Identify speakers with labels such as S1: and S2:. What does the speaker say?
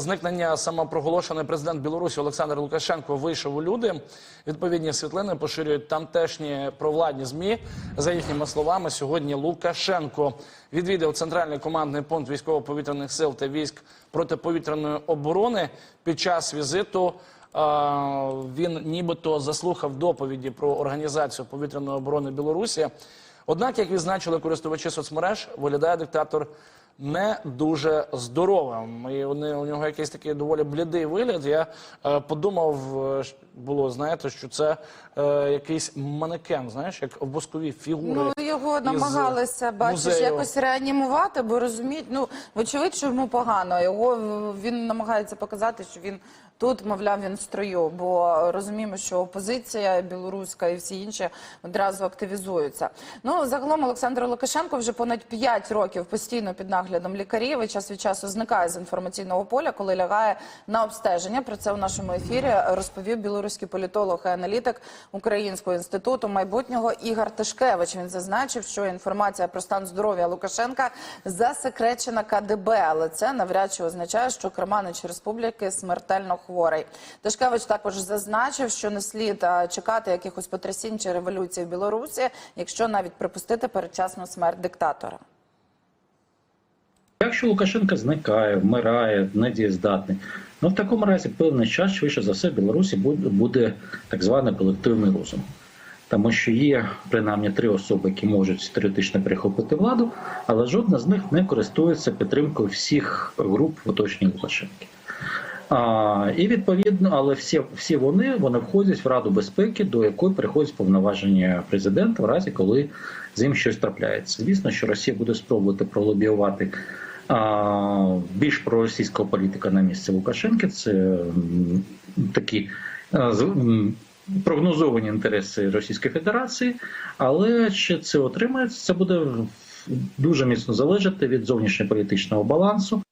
S1: зникнення самопроголошений президент Білорусі Олександр Лукашенко вийшов у люди. Відповідні світлини поширюють тамтешні провладні змі. За їхніми словами, сьогодні Лукашенко відвідав центральний командний пункт військово-повітряних сил та військ протиповітряної оборони. Під час візиту а, він нібито заслухав доповіді про організацію повітряної оборони Білорусі. Однак, як відзначили користувачі соцмереж, виглядає диктатор не дуже здоровим. І вони у нього якийсь такий доволі блідий вигляд. Я е, подумав, е, було знаєте, що це е, якийсь манекен, знаєш, як воскові фігури.
S2: Ну його намагалися бачиш
S1: музею.
S2: якось реанімувати, бо розуміють, ну вочевидь, що йому погано. Його він намагається показати, що він тут, мовляв, він в строю. Бо розуміємо, що опозиція білоруська і всі інші одразу активізуються. Ну загалом Олександр Лукашенко вже понад 5 років постійно під наглядом лікарів і час від часу зникає з інформаційного поля, коли лягає на обстеження. Про це у нашому ефірі розповів білоруський політолог і аналітик Українського інституту майбутнього Ігор Тишкевич. Він зазначив, що інформація про стан здоров'я Лукашенка засекречена КДБ, але це навряд чи означає, що Керманич Республіки смертельно. Тишкевич також зазначив, що не слід чекати якихось потрясінь чи революції в Білорусі, якщо навіть припустити передчасну смерть диктатора.
S3: Якщо Лукашенко зникає, вмирає, недієздатний, ну в такому разі певний час, швидше за все, в Білорусі буде, так званий колективний розум. Тому що є принаймні три особи, які можуть теоретично перехопити владу, але жодна з них не користується підтримкою всіх груп в оточенні Лукашенки. А, і відповідно, але всі, всі вони, вони входять в Раду безпеки, до якої приходять повноваження президента в разі, коли з ним щось трапляється. Звісно, що Росія буде спробувати пролобіювати а, більш проросійського політика на місце Лукашенки. Це такі з- прогнозовані інтереси Російської Федерації, але чи це отримається, це буде дуже міцно залежати від зовнішньополітичного балансу.